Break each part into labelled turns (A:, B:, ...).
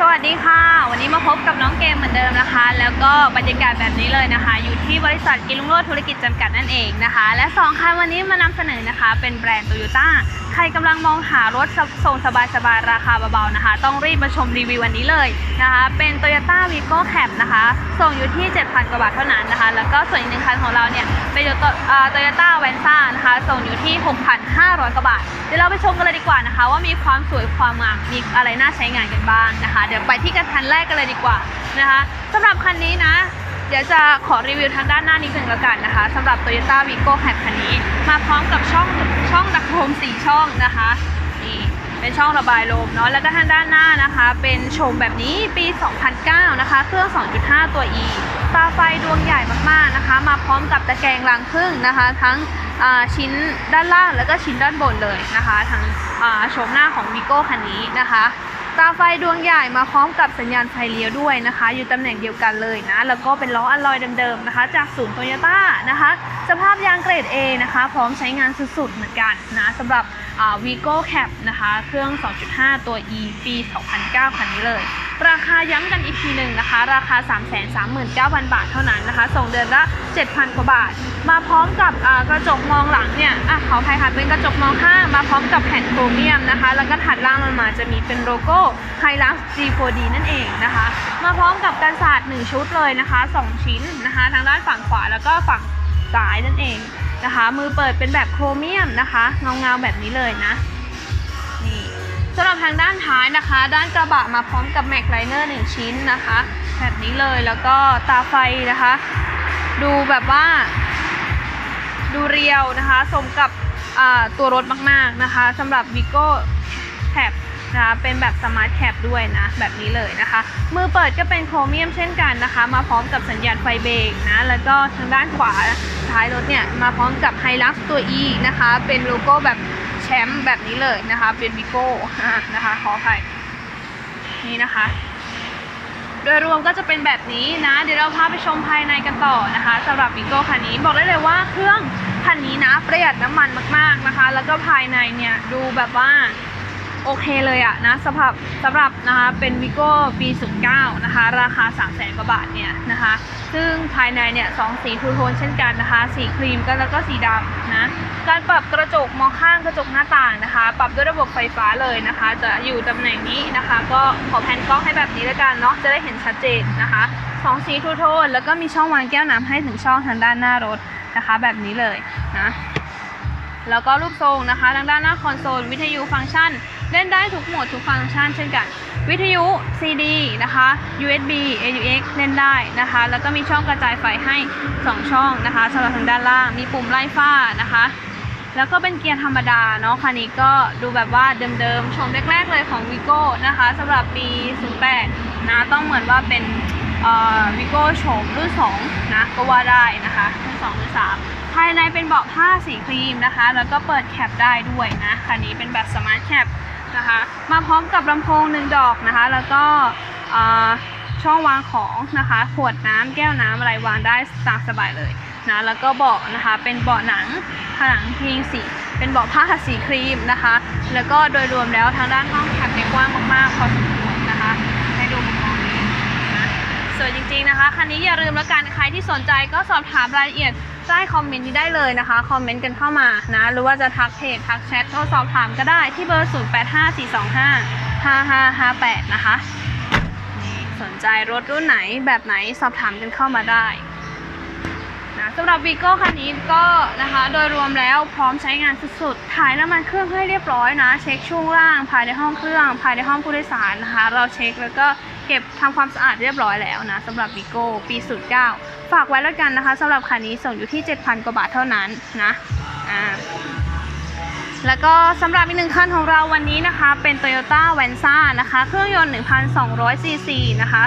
A: สวัสดีค่ะ วันนี้มาพบกับน้องเกมเหมือนเดิมนะคะ แล้วก็บรรยากาศแบบนี้เลยนะคะ อยู่ที่บริษัทกินลุงโรดธุรกิจจำกัดนั่นเองนะคะ และสองคันวันนี้มานำเสนอนะคะ เป็นแบรนด์โตโยต้าใครกำลังมองหารถส่งสบายๆราคาเบาๆนะคะ ต้องรีบมาชมรีวิววันนี้เลยนะคะ เป็น Toyota Vigo Cab นะคะ ส่งอยู่ที่ 7,000 กว่าบาทเท่านั้นนะคะ แล้วก็ส่วนอีกหนึ่งคันของเราเนี่ยเป็นโตโยต้าแวนซ่านะคะ ส่งอยู่ที่ 6,500 กว่าบาท เดี๋ยวเราไปชมกันเลยดีกว่านะคะ ว่ามีความสวยความงามมีอะไรน่าใช้งานกันบ้างนะคะ เดี๋ยวไปที่กันคันแรกกันเลยดีกว่านะคะสำหรับคันนี้นะ เดี๋ยวจะขอรีวิวทางด้านหน้านิดนึงล้วกันนะคะสำหรับ Toyota Vigo Cab คันนี้ มาพร้อมกับช่องช่องดักลม4ช่องนะคะนี่เป็นช่องระบายลมเนาะแล้วก็ทางด้านหน้านะคะ เป็นโฉมแบบนี้ปี 2009 นะคะ เครื่อง 2.5 ตัว E ตาไฟดวงใหญ่มากๆนะคะ มาพร้อมกับตะแกรงรังพึ่งนะคะ ทั้งชิ้นด้านล่างแล้วก็ชิ้นด้านบนเลยนะคะ ทั้งโฉมหน้าของ Vigo คันนี้นะคะ ตาไฟดวงใหญ่มาพร้อมกับสัญญาณไฟเลี้ยวด้วยนะคะ อยู่ตำแหน่งเดียวกันเลยนะ แล้วก็เป็นล้ออลลอยเดิมๆนะคะ จากศูนย์โตโยต้านะคะ สภาพยางเกรด A นะคะ พร้อมใช้งานสุดๆเหมือนกันนะสำหรับ วีโก้แคปนะคะ เครื่อง 2.5 ตัว E ปี 2009 คันนี้เลย ราคาย้ำกันอีกทีหนึ่งนะคะ ราคา 339,000 บาทเท่านั้นนะคะ ส่งเดือนละ 7,000 กว่าบาท มาพร้อมกับกระจกมองหลังเนี่ยอะขออภัยค่ะ เป็นกระจกมองข้าง มาพร้อมกับแผ่นโครเมียมนะคะ แล้วก็ถัดล่างลงมาจะมีเป็นโลโก้ Hilux G4D นั่นเองนะคะ มาพร้อมกับกันศาสตร์1ชุดเลยนะคะ 2 ชิ้นนะคะ ทางด้านฝั่งขวาแล้วก็ฝั่งซ้ายนั่นเอง นะคะ มือเปิดเป็นแบบโครเมียมนะคะเงาเงาๆแบบนี้เลยนะ นี่สำหรับทางด้านท้ายนะคะ ด้านกระบะมาพร้อมกับแม็กไลเนอร์1ชิ้นนะคะ แบบนี้เลยแล้วก็ตาไฟนะคะ ดูแบบว่า ดูเรียวนะคะ สมกับตัวรถมาก ๆนะคะสำหรับ Vigo Cab นะคะเป็นแบบสมาร์ทแคปด้วยนะแบบนี้เลยนะคะ มือเปิดก็เป็นโครเมียมเช่นกันนะคะ มาพร้อมกับสัญญาณไฟเบรกนะแล้วก็ทางด้านขวาท้ายรถเนี่ยมาพร้อมกับ Hilux ตัว E นะคะ เป็นโลโก้แบบแชมป์แบบนี้เลยนะคะ เป็น Vigo อ่านะคะขออภัยนี่นะคะโดยรวมก็จะเป็นแบบนี้นะ เดี๋ยวเราพาไปชมภายในกันต่อนะคะสำหรับ Vigo คันนี้บอกได้เลยว่าเครื่องคันนี้นะประหยัดน้ำมันมากๆนะคะ แล้วก็ภายในเนี่ยดูแบบว่า โอเคเลยอะนะสำหรับสำหรับนะคะเป็น Vigo ปี09นะคะ ราคา 3 0 0แสนกว่าบาทเนี่ยนะคะ ซึ่งภายในเนี่ยสองสีทูโทนเช่นกันนะคะ สีครีมกันแล้วก็สีดำนะการปรับกระจกมองข้างกระจกหน้าต่างนะคะ ปรับด้วยระบบไฟฟ้าเลยนะคะ จะอยู่ตำแหน่งนี้นะคะ ก็ขอแพนกล้องให้แบบนี้แล้วกันเนาะจะได้เห็นชัดเจนนะคะสองสีทูโทนแล้วก็มีช่องวางแก้วน้ำให้ถึงช่องทางด้านหน้ารถนะคะ แบบนี้เลยนะแล้วก็รูปทรงนะคะทางด้านหน้าคอนโซล วิทยุฟังก์ชัน เล่นได้ทุกโหมดทุกฟังก์ชันเช่นกัน วิทยุ CD นะคะ USB AUX เล่นได้นะคะ แล้วก็มีช่องกระจายไฟให้ 2 ช่องนะคะสำหรับทางด้านล่าง มีปุ่มไล่ฟ้านะคะ แล้วก็เป็นเกียร์ธรรมดาเนาะคันนี้ก็ดูแบบว่าเดิมๆชมแรกๆเลยของ Vigo นะคะสำหรับปี 08 นะต้องเหมือนว่าเป็นวิโก้โฉมรุ่น2นะก็ว่าได้นะคะรุ่น2รุ่น3ภายในเป็นเบาะผ้าสีครีมนะคะ แล้วก็เปิดแคปได้ด้วยนะ คันนี้เป็นแบบสมาร์ทแคป นะคะ มาพร้อมกับลำโพงหนึ่งดอกนะคะ แล้วก็ช่องวางของนะคะ ขวดน้ำแก้วน้ำอะไรวางได้ตามสบายเลยนะแล้วก็เบาะนะคะเป็นเบาะหนังผนังพิงสีเป็นเบาะผ้าสีครีมนะคะ แล้วก็โดยรวมแล้วทางด้านห้องแคปเนี่ยกว้างมากๆพอสมควรนะคะให้ดูมุมมองนี้นะสวยจริงๆนะคะคันนี้อย่าลืมแล้วกันใครที่สนใจก็สอบถามรายละเอียด ใต้คอมเมนต์นี้ได้เลยนะคะคอมเมนต์กันเข้ามานะหรือว่าจะทักเพจทักแชทโทรสอบถามก็ได้ที่เบอร์ 0854255558 นะคะสนใจรถรุ่นไหนแบบไหนสอบถามกันเข้ามาได้นะสำหรับวีโก้คันนี้ก็นะคะโดยรวมแล้วพร้อมใช้งานสุดๆ ถ่ายน้ำมันเครื่องให้เรียบร้อยนะ เช็คช่วงล่างภายในห้องเครื่อง ภายในห้องผู้โดยสารนะคะ เราเช็คแล้วก็ เก็บทำความสะอาดเรียบร้อยแล้วนะสำหรับวีโก้ปี 09 ฝากไว้แล้วกันนะคะสำหรับคันนี้ส่งอยู่ที่ 7,000 กว่าบาทเท่านั้นนะอ่าแล้วก็สำหรับอีกหนึ่งคันของเราวันนี้นะคะ เป็น Toyota v a n z a นะคะ เครื่องยนต์ 1,200 ซีซีนะคะ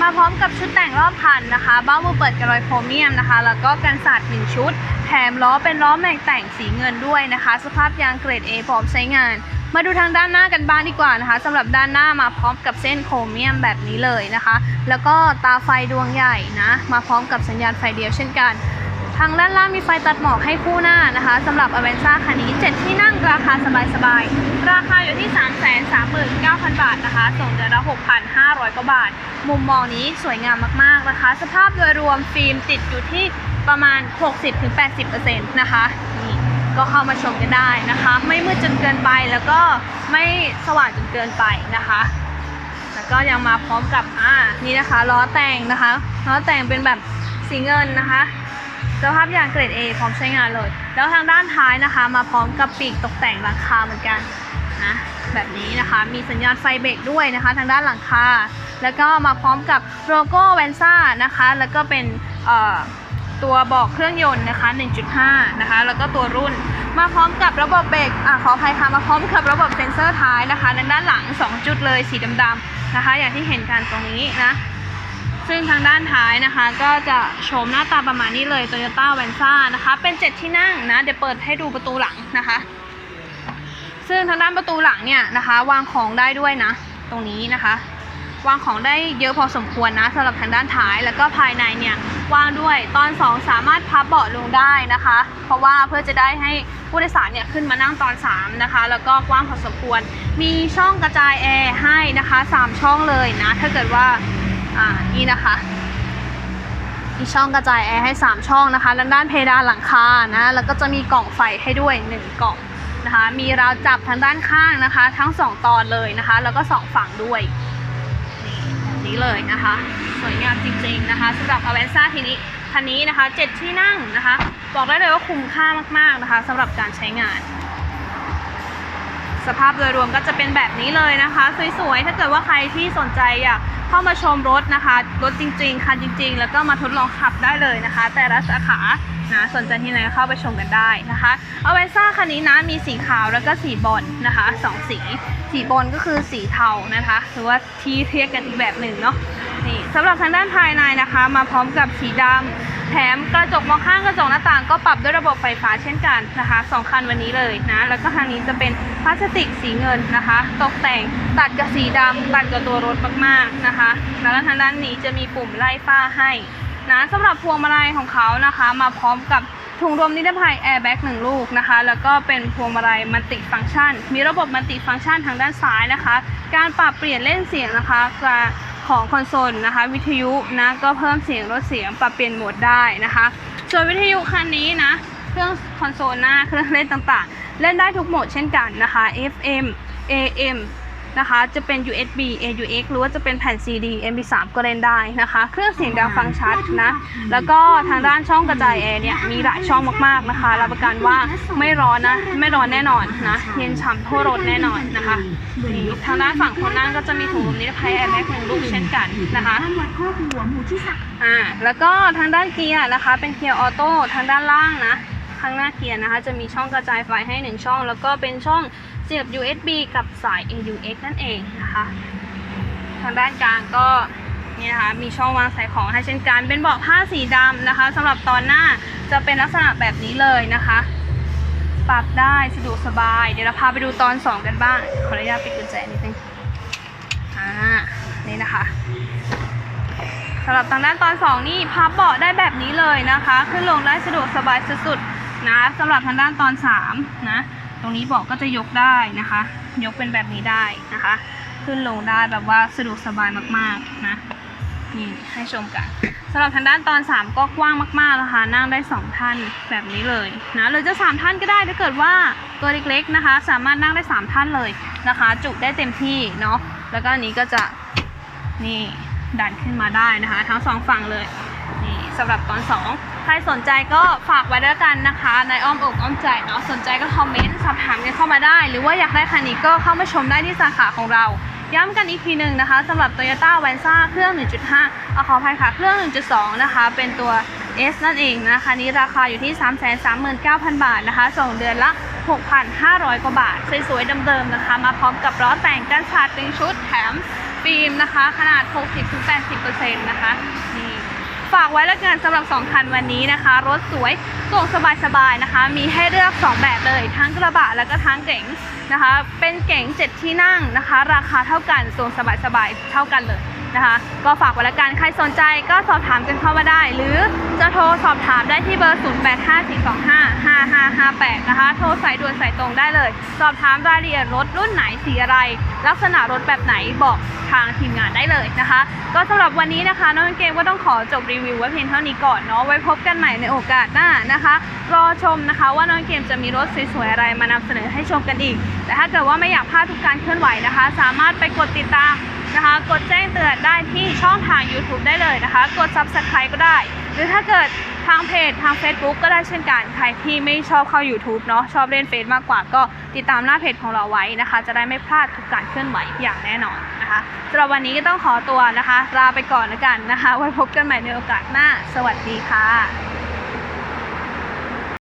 A: มาพร้อมกับชุดแต่งรอบคันนะคะ เบ้ามือเปิดกระรอยโครเมียมนะคะ แล้วก็กันสาดหนึ่งชุด แถมล้อเป็นล้อแม็กแต่งสีเงินด้วยนะคะ สภาพยางเกรด A พร้อมใช้งาน มาดูทางด้านหน้ากันบ้างดีกว่านะคะสำหรับด้านหน้ามาพร้อมกับเส้นโครเมียมแบบนี้เลยนะคะ แล้วก็ตาไฟดวงใหญ่นะมาพร้อมกับสัญญาณไฟเดียวเช่นกัน ทางด้านล่างมีไฟตัดหมอกให้คู่หน้านะคะสำหรับอเวนซ่าคันนี้ 7 ที่นั่งราคาสบายๆ ราคาอยู่ที่ 339,000 บาทนะคะ ส่งเดือนละ6,500 กว่าบาท มุมมองนี้สวยงามมากๆนะคะ สภาพโดยรวมฟิล์มติดอยู่ที่ประมาณ 60-80%นะคะ ก็เข้ามาชมกันได้นะคะ ไม่มืดจนเกินไปแล้วก็ไม่สว่างจนเกินไปนะคะ แล้วก็ยังมาพร้อมกับอ่านี่นะคะล้อแต่งนะคะล้อแต่งเป็นแบบสีเงินนะคะสภาพยางเกรด A พร้อมใช้งานเลย แล้วทางด้านท้ายนะคะ มาพร้อมกับปีกตกแต่งหลังคาเหมือนกันนะแบบนี้นะคะมีสัญญาณไฟเบรกด้วยนะคะ ทางด้านหลังคาแล้วก็มาพร้อมกับโลโก้แวนซ่านะคะ แล้วก็เป็นเอ่อ ตัวบอกเครื่องยนต์นะคะ 1.5 นะคะ แล้วก็ตัวรุ่น มาพร้อมกับระบบเบรกอะขออภัยค่ะ มาพร้อมกับระบบเซ็นเซอร์ท้ายนะคะทางด้านหลัง 2 จุดเลยสีดำๆนะคะ อย่างที่เห็นกันตรงนี้นะ ซึ่งทางด้านท้ายนะคะ ก็จะโฉมหน้าตาประมาณนี้เลย Toyota v a n z a นะคะ เป็น 7 ที่นั่งนะ เดี๋ยวเปิดให้ดูประตูหลังนะคะ ซึ่งทางด้านประตูหลังเนี่ยนะคะ วางของได้ด้วยนะ ตรงนี้นะคะ วางของได้เยอะพอสมควรนะสำหรับทางด้านท้าย แล้วก็ภายในเนี่ยวางด้วยตอน 2 สามารถพับเบาะลงได้นะคะ เพราะว่าเพื่อจะได้ให้ผู้โดยสารเนี่ยขึ้นมานั่งตอน 3 นะคะ แล้วก็กว้างพอสมควร มีช่องกระจายแอร์ให้นะคะ 3 ช่องเลยนะ ถ้าเกิดว่าอ่านี่นะคะมีช่องกระจายแอร์ให้ 3 ช่องนะคะด้านด้านเพดานหลังคานะ แล้วก็จะมีกล่องไฟให้ด้วย 1 กล่องนะคะ มีราวจับทางด้านข้างนะคะ ทั้ง 2 ตอนเลยนะคะ แล้วก็ 2 ฝั่งด้วย นี้เลยนะคะ สวยงามจริงๆนะคะสำหรับ a v a n z a ทีนี้คันนี้นะคะ 7 ที่นั่งนะคะ บอกได้เลยว่าคุ้มค่ามากๆนะคะสำหรับการใช้งาน สภาพโดยรวมก็จะเป็นแบบนี้เลยนะคะ สวยๆ ถ้าเกิดว่าใครที่สนใจอยาก เข้ามาชมรถนะคะ รถจริงๆ คันจริง ๆ แล้วก็มาทดลองขับได้เลยนะคะ แต่ละสาขานะสนใจที่ไหนก็เข้าไปชมกันได้นะคะเอาเวนซ่าคันนี้นะมีสีขาวแล้วก็สีบอลนะคะสองสี สีบอลก็คือสีเทานะคะ หรือว่าที่เทียกกันอีกแบบหนึ่งเนาะนี่สำหรับทางด้านภายในนะคะ มาพร้อมกับสีดำ แถมกระจกมองข้างกระจกหน้าต่างก็ปรับด้วยระบบไฟฟ้าเช่นกันนะคะสองคันวันนี้เลยนะ แล้วก็ทางนี้จะเป็นพลาสติกสีเงินนะคะ ตกแต่งตัดกับสีดำตัดกับตัวรถมากๆนะคะ แล้วก็ทางด้านนี้จะมีปุ่มไล่ฝ้าให้นะสำหรับพวงมาลัยของเขานะคะ มาพร้อมกับถุงลมนิรภัยแอร์แบ็กหนึ่งลูกนะคะ แล้วก็เป็นพวงมาลัยมัลติฟังก์ชัน มีระบบมัลติฟังก์ชันทางด้านซ้ายนะคะ การปรับเปลี่ยนเล่นเสียงนะคะ ของคอนโซลนะคะ วิทยุนะก็เพิ่มเสียงลดเสียงปรับเปลี่ยนโหมดได้นะคะ ส่วนวิทยุคันนี้นะเครื่องคอนโซลหน้าเครื่องเล่นต่างๆ เล่นได้ทุกโหมดเช่นกันนะคะ FM AM นะคะ จะเป็น USB AUX หรือว่าจะเป็นแผ่น CD MP3 ก็เล่นได้นะคะ เครื่องเสียงดังฟังชัดนะ แล้วก็ทางด้านช่องกระจายแอร์เนี่ย มีหลายช่องมากๆนะคะ รับประกันว่าไม่ร้อนนะ ไม่ร้อนแน่นอนนะ เย็นฉ่ำทั่วรถแน่นอนนะคะ ทางด้านฝั่งคนนั่งก็จะมีถุงลมนิรภัยแอร์แบ็กหนึ่งลูกเช่นกันนะคะอ่า แล้วก็ทางด้านเกียร์นะคะ เป็นเกียร์ออโต้ทางด้านล่างนะข้างหน้าเกียร์นะคะ จะมีช่องกระจายไฟให้ 1 ช่อง แล้วก็เป็นช่อง เสียบ USB กับสาย AUX นั่นเองนะคะ ทางด้านกลางก็นี่นะคะมีช่องวางใส่ของให้เช่นกันเป็นเบาะผ้าสีดำนะคะสำหรับตอนหน้าจะเป็นลักษณะแบบนี้เลยนะคะ ปรับได้สะดวกสบาย เดี๋ยวเราพาไปดูตอน 2 กันบ้าง ขออนุญาตปิดกุญแจนิดนึงอ่านี่นะคะสำหรับทางด้านตอน 2 นี่พับเบาะได้แบบนี้เลยนะคะ ขึ้นลงได้สะดวกสบายสุดๆนะสำหรับทางด้านตอน 3 นะ ตรงนี้เบาะก็จะยกได้นะคะ ยกเป็นแบบนี้ได้นะคะ ขึ้นลงได้แบบว่าสะดวกสบายมากๆนะนี่ให้ชมกันสำหรับทางด้านตอน 3 ก็กว้างมากๆนะคะ นั่งได้ 2 ท่านแบบนี้เลยนะหรือจะ 3 ท่านก็ได้ถ้าเกิดว่าตัวเล็กๆนะคะ สามารถนั่งได้ 3 ท่านเลยนะคะ จุได้เต็มที่เนาะแล้วก็อันนี้ก็จะนี่ดันขึ้นมาได้นะคะ ทั้งสองฝั่งเลยนี่สำหรับตอน 2 ครสนใจก็ฝากไว้ด้วยกันนะคะในอ้อมอกอ้อมใจเนาะสนใจก็คอมเมนต์สอบถามกันเข้ามาได้ หรือว่าอยากได้คันนี้ก็เข้ามาชมได้ที่สาขาของเรา ย้ำกันอีกทีหนึ่งนะคะสำหรับ Toyota v a n z a เครื่อง 1.5เอาขออภัยค่ะเครื่อง 1.2 นะคะ เป็นตัว S นั่นเองนะคะนี้ราคาอยู่ที่ 339,000 บาทนะคะ ส่งเดือนละ 6,500 กว่าบาท สวยๆเดิมๆนะคะ มาพร้อมกับล้อแต่งกันชาร์จ1ชุดแถมฟิล์มนะคะ ขนาด 60-80%นะคะ ฝากไว้แล้วกันสำหรับ 2 คันวันนี้นะคะ รถสวยส่งสบายๆนะคะ มีให้เลือก 2 แบบเลย ทั้งกระบะแล้วก็ทั้งเก๋งนะคะ เป็นเก๋ง7ที่นั่งนะคะ ราคาเท่ากันส่งสบายๆเท่ากันเลย นะคะ ก็ฝากไว้ละกันใครสนใจก็สอบถามกันเข้ามาได้ หรือจะโทรสอบถามได้ที่เบอร์ 0854255558 นะคะ โทรสายด่วนสายตรงได้เลย สอบถามรายละเอียดรถรุ่นไหนสีอะไร ลักษณะรถแบบไหนบอกทางทีมงานได้เลยนะคะ ก็สำหรับวันนี้นะคะน้องเกมก็ต้องขอจบรีวิวไว้เพียงเท่านี้ก่อนเนาะไว้พบกันใหม่ในโอกาสหน้านะคะ รอชมนะคะว่าน้องเกมจะมีรถสวยๆอะไรมานำเสนอให้ชมกันอีก แต่ถ้าเกิดว่าไม่อยากพลาดทุกการเคลื่อนไหวนะคะ สามารถไปกดติดตาม นะคะ กดแจ้งเตือนได้ที่ช่องทาง YouTube ได้เลยนะคะ กด Subscribe ก็ได้ หรือถ้าเกิดทางเพจทาง Facebook ก็ได้เช่นกัน ใครที่ไม่ชอบเข้า YouTube เนาะชอบเล่นเฟซมากกว่าก็ติดตามหน้าเพจของเราไว้นะคะ จะได้ไม่พลาดทุกการเคลื่อนไหวอย่างแน่นอนนะคะสำหรับวันนี้ก็ต้องขอตัวนะคะ ลาไปก่อนแล้วกันนะคะ ไว้พบกันใหม่ในโอกาสหน้า สวัสดีค่ะ